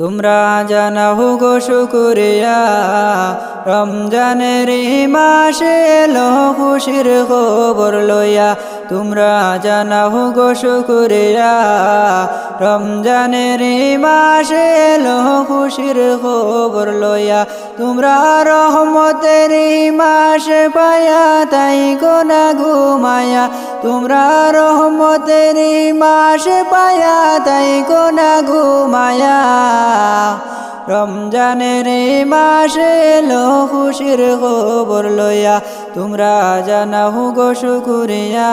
তোমরা জানাহু গো শুকুরিয়া। রমজানের মাসে এলো খুশির খবর লইয়া তোমরা জানাহু গো শুকুরিয়া। রমজানের মাসে এলো খুশির খবর লইয়া তোমরা রহমতের মাসে পায়া তাই কোনা ঘুমায়া তোমরা রহমতের মাসে পায়া তাই কোনা ঘুমায়া রমজানের মাসে এলো খুশির খবর লইয়া, তোমরা জানাহু গো শুকুরিয়া।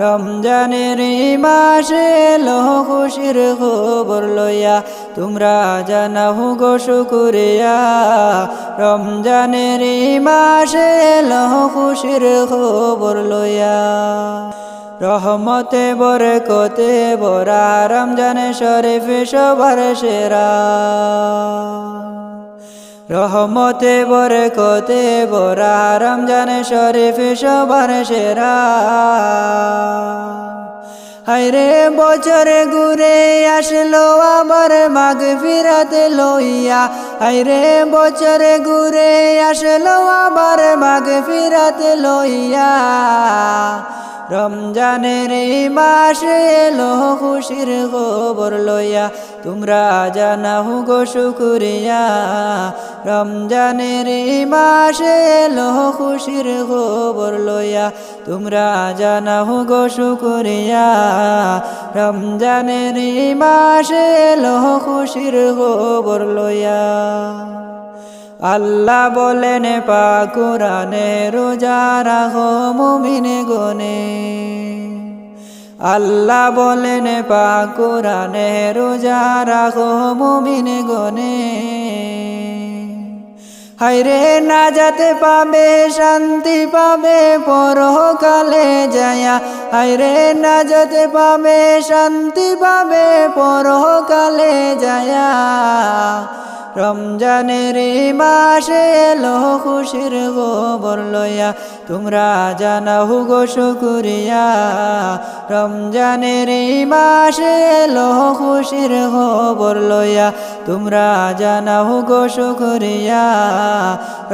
রমজানের মাসে এলো খুশির খবর লইয়া, তোমরা জানাহু গো শুকুরিয়া। রমজানের মাসে এলো খুশির খবর লইয়া। রহমতে বরকতে বরা রমজান শরীফ সবার সেরা। রহমতে বরকতে বরা রমজান শরীফ সবার সেরা। হাইরে বছরে ঘুরে আসলো আবার মাঘ ফিরাতে লইয়া। হাইরে বছরে ঘুরে আসলো আবার মাঘ ফিরাতে লইয়া। রমজানের এই মাসে এলো খুশির খবর লইয়া। তোমরা জানাহু গো শুকুরিয়া। রমজানের এই মাসে এলো খুশির খবর লইয়া। তোমরা জানাহু গো শুকুরিয়া। রমজানের এই মাসে এলো খুশির খবর লইয়া। আল্লাহ বলেন পাকুরানে রোজা রাখো মুমিন গনে। আল্লাহ বলেন পাকুরানে রোজা রাখো মুমিন গনে। হাইরে না যাতে পাবে, শান্তি পাবে, পরকালে যায়া। হাইরে না যেতে পাবে, শান্তি পাবে, পরকালে যায়া। রমজানের মাসে এলো খুশির গোবর লইয়া। তোমরা জানাহু গো শুকুরিয়া। রমজানের এই মাসে এলো খুশির খবর লইয়া তোমরা জানাহু গো শুকুরিয়া।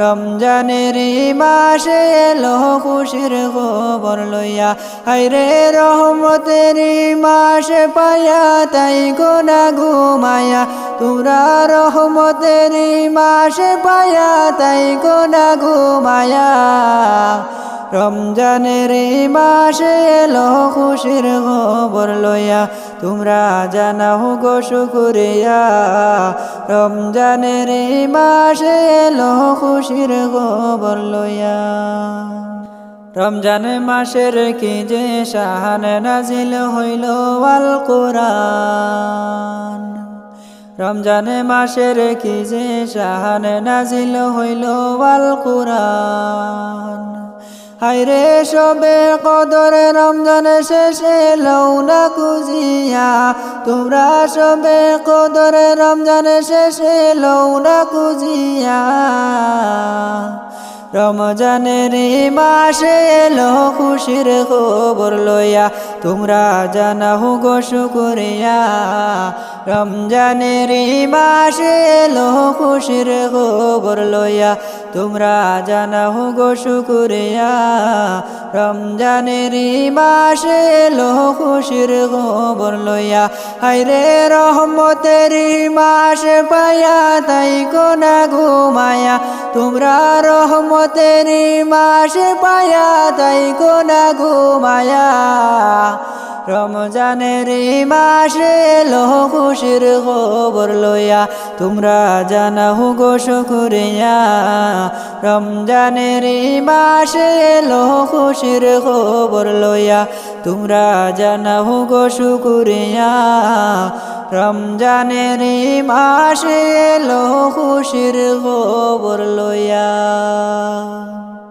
রমজানের এই মাসে এলো খুশির খবর লইয়া হাইরে রহমতের মাসে পায়া তাই গোনা ঘুমায়া তোমরা রহমতের মাসে পায়া তাই গোনা ঘুমায়া রমজানের মাসে এলো খুশির খবর লইয়া। তোমরা জানাহু গো শুকুরিয়া। রমজানের মাসে এলো খুশির খবর লইয়া। রমজান মাসের কি যে শাহান নাজিল হইল আল কোরআন। রমজান মাসের কি যে শাহান নাজিল হইল আল কোরআন। হাইরে সবে কদরে রমজান শেষে লৌনা কুজিয়া তোমরা সবে কদরে রমজান শেষে লৌনা কুজিয়া রমজানের মাসে এলো খুশির খবর লইয়া, তোমরা জানাহু গো শুকুরিয়া। রমজানের মাসে এলো খুশির খবর লইয়া। তোমরা জানাহু গো শুকুরিয়া। রমজানের মাসে এলো খুশির খবর লইয়া। হাইরে রহমতের মাসে পায়া তাই কোনা ঘুমায়া। তোমরা রহমতের মাসে পায়া তাই কোনা ঘুমায়া। রমজানের মাসে এলো খুশির খবর লইয়া তোমরা জানাহু গো শুকুরিয়া। রমজানের মাসে এলো খুশির খবর লইয়া তোমরা জানাহু গো শুকুরিয়া। রমজানের মাসে এলো খুশির খবর লইয়া।